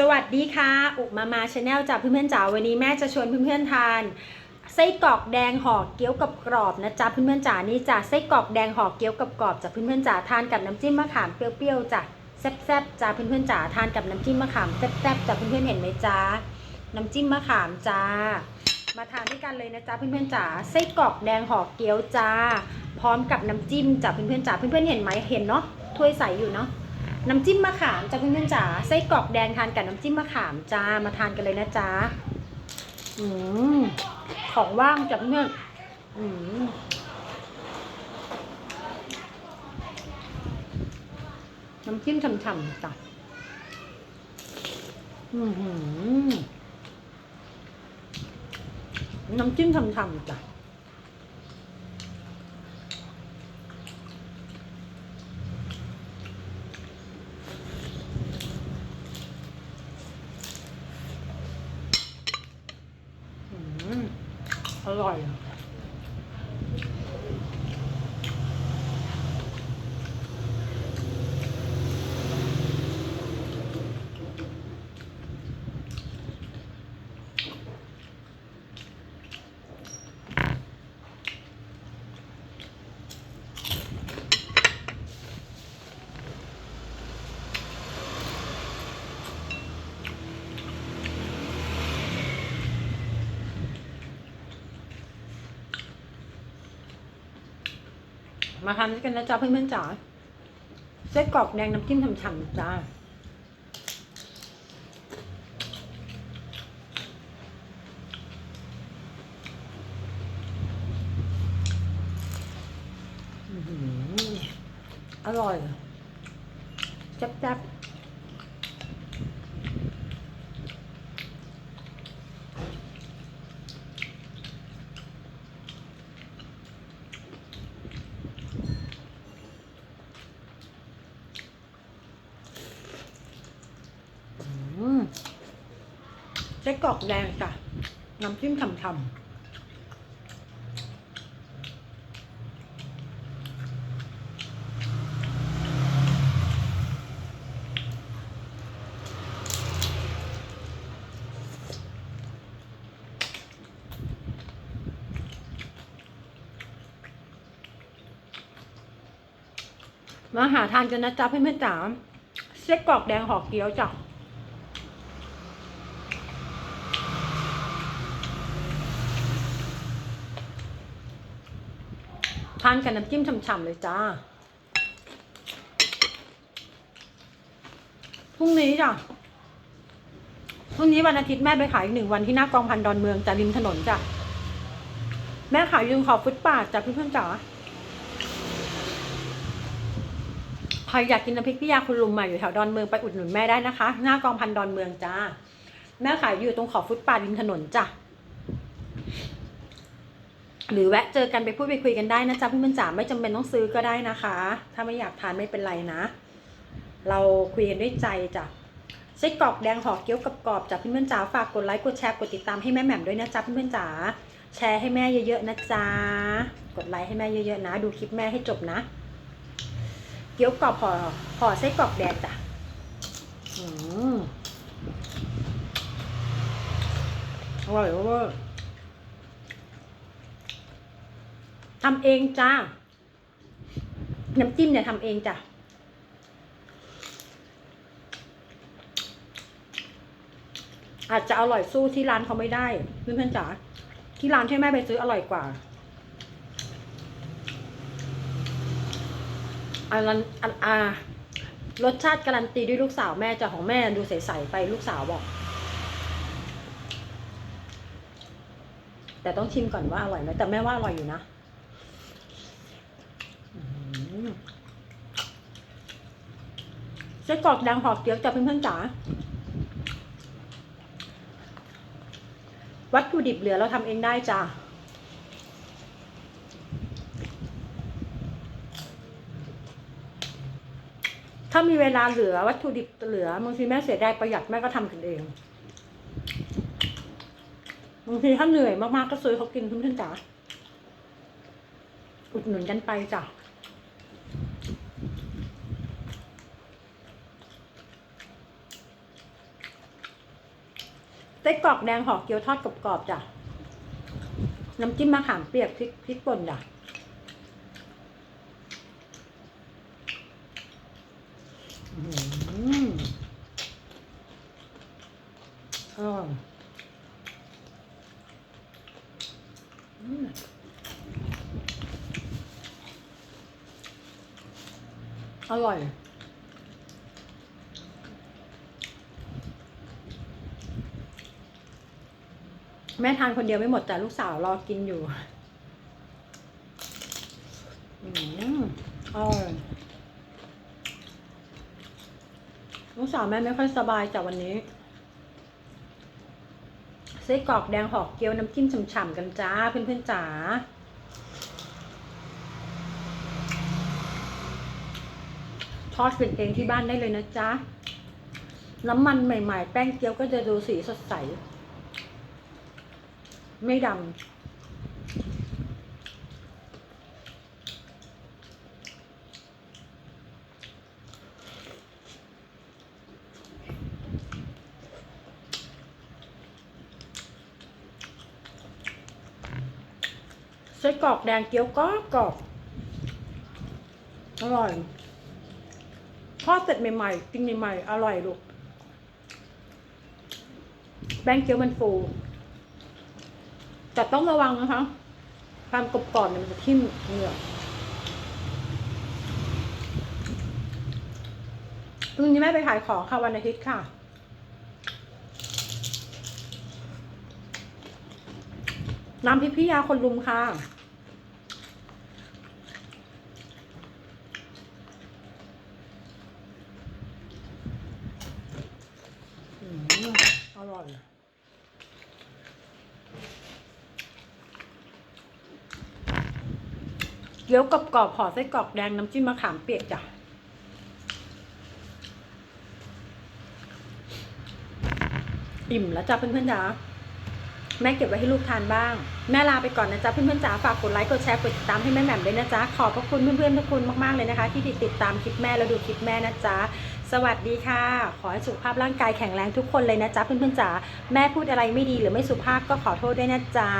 สวัสดีค่ะ อุมามาชาแนลจากเพื่อนๆจ๋าวันนี้แม่จะชวนเพื่อนๆทานไส้กรอกแดงห่อเกี๊ยวกับกรอบนะจ๊ะเพื่อนๆจ๋านี่จ้ะไส้กรอกแดงห่อเกี๊ยวกับกรอบจากเพื่อนๆจ๋าทานกับน้ำจิ้มมะขามเปรี้ยวๆจ้ะแซ่บๆจ้าเพื่อนๆจ๋าทานกับน้ำจิ้มมะขามแซ่บๆจ้ะเพื่อนๆเห็นไหมจ๊ะน้ำจิ้มมะขามจ้า มาทานด้วยกันเลยนะจ๊ะเพื่อนๆจ๋าไส้กรอกแดงห่อเกี๊ยวจ้า พร้อมกับน้ำจิ้มจ้ะเพื่อนๆจ๋าเพื่อนๆเห็นไหมเห็นเนาะถ้วยใสอยู่เนาะ น้ำจิ้มมะขามจ้าเพื่อนๆจ๋าไส้กรอกแดงทานกับน้ำจิ้มมะขามจ้ามาทานกันเลยนะจ๊ะอืมของว่างจ้ะเพื่อนอืมน้ำจิ้มฉ่ำๆจ้ะอือหือน้ำจิ้มฉ่ำๆจ้ะ อืม อร่ มาทานด้วยกันนะจ๊ะเพื่อนๆจ๋าเส้กรอกแดงน้ำจิ้มฉ่ำๆจ้าอื้อหืออร่อยแจ๊บๆอืมไส้กรอกแดงจ้ะน้ำจิ้มฉ่ำๆมาหาทานกันนะจ๊ะเพื่อนๆจ๋าเส้นกรอกแดงห่อเกี๊ยวจ้ะานกับน้ำจิ้มฉ่ำๆเลยจ้า พรุ่งนี้จ้ะ พรุ่งนี้วันอาทิตย์แม่ไปขายอีกหนึ่งวันที่หน้ากองพันดอนเมืองจ้ะริมถนนจ้ะ แม่ขายอยืนขอบฟุตปาดจ้ะเพื่อนๆจ๋า ใครอยากกินน้ำพริกพี่ยาคุณลุงม่อยู่แถวดอนเมืองไปอุดหนุนแม่ได้นะคะ หน้ากองพันดอนเมืองจ้า แม่ขายอยู่ตรงขอบฟุตปาดริมถนนจ้ะ หรือแวะเจอกันไปพูดไปคุยกันได้นะจ๊ะเพื่อนๆจ๋าไม่จำเป็นต้องซื้อก็ได้นะคะ ถ้าไม่อยากทานไม่เป็นไรนะ เราคุยกันด้วยใจจ้ะไส้กรอกแดงห่อเกี๊ยวกับกรอบจ้ะเพื่อนๆจ๋าฝากกดไลค์กดแชร์กดติดตามให้แม่แหม่มด้วยนะจ๊ะเพื่อนๆจ๋าแชร์ให้แม่เยอะๆนะจ๊ะกดไลค์ให้แม่เยอะๆนะ ดูคลิปแม่ให้จบนะ เกี๊ยวกรอบห่อห่อไส้กรอกแดงจ้ะอืมอร่อยเวอร์ ทำเองจ้า น้ำจิ้มเนี่ยทำเองจ้ะอาจจะอร่อยสู้ที่ร้านเขาไม่ได้เพื่อนๆจ๋าที่ร้านที่แม่ไปซื้ออร่อยกว่าอันนั้นอันอ่ารสชาติการันตีด้วยลูกสาวแม่จะของแม่ดูใสๆไปลูกสาวบอก แต่ต้องชิมก่อนว่าอร่อยไหมแต่แม่ว่าอร่อยอยู่นะอื้อหือ ไส้กรอกแดงหอมเกี๊ยวจะเพื่อนๆจ๋าวัตถุดิบเหลือเราทำเองได้จ้าถ้ามีเวลาเหลือวัตถุดิบเหลือบางทีแม่เสียดายประหยัดแม่ก็ทำกันเองบางทีถ้าเหนื่อยมากๆก็ซื้อเขากินเพื่อนๆจ๋าอุดหนุนกันไปจ้ะ ส้กรอกแดงห่อเกี๊ยวทอดกรอบๆจ้ะ น้ำจิ้มมะขามเปียกพริกพริกป่นจ้ะอร่อยอร่อย แม่ทานคนเดียวไม่หมดแต่ลูกสาวรอกินอยู่อืมอร่อยลูกสาวแม่ไม่ค่อยสบายจากวันนี้ไส้กรอกแดงหอกเกี๊ยวน้ำจิ้มฉ่ำๆกันจ้าเพื่อนๆจ๋าทอดเป็นเองที่บ้านได้เลยนะจ๊ะ น้ำมันใหม่ ๆ แป้งเกี๊ยวก็จะดูสีสดใส ไม่ดำไส้กรอกแดงเกี๊ยวก็กรอบอร่อยทอดเสร็จใหม่ๆกินใหม่ๆอร่อยลูกแป้งเกี๊ยวมันฟู แต่ต้องระวังนะคะ ความกรอบๆเนี่ยมันจะทิ่มเหงือกพรุ่งนี้แม่ไปขายของค่ะวันอาทิตย์ค่ะ น้ำพริกพี่ยาคนลุมค่ะ อร่อย เกี๊ยวกรอบๆห่อไส้กรอกแดงน้ำจิ้มมะขามเปียกจ้ะอิ่มแล้วจ้ะเพื่อนๆจ๋าแม่เก็บไว้ให้ลูกทานบ้าง แม่ลาไปก่อนนะจ๊ะเพื่อนๆจ๋าฝากกดไลค์กดแชร์กดติดตามให้แม่แหม่มด้วยนะจ๊ะขอบพระคุณเพื่อนๆทุกคนมากๆเลยนะคะ ที่ติดตามคลิปแม่แล้วดูคลิปแม่นะจ๊ะสวัสดีค่ะ ขอให้สุขภาพร่างกายแข็งแรงทุกคนเลยนะจ๊ะเพื่อนๆจ๋าแม่พูดอะไรไม่ดีหรือไม่สุภาพก็ขอโทษด้วยนะจ๊ะ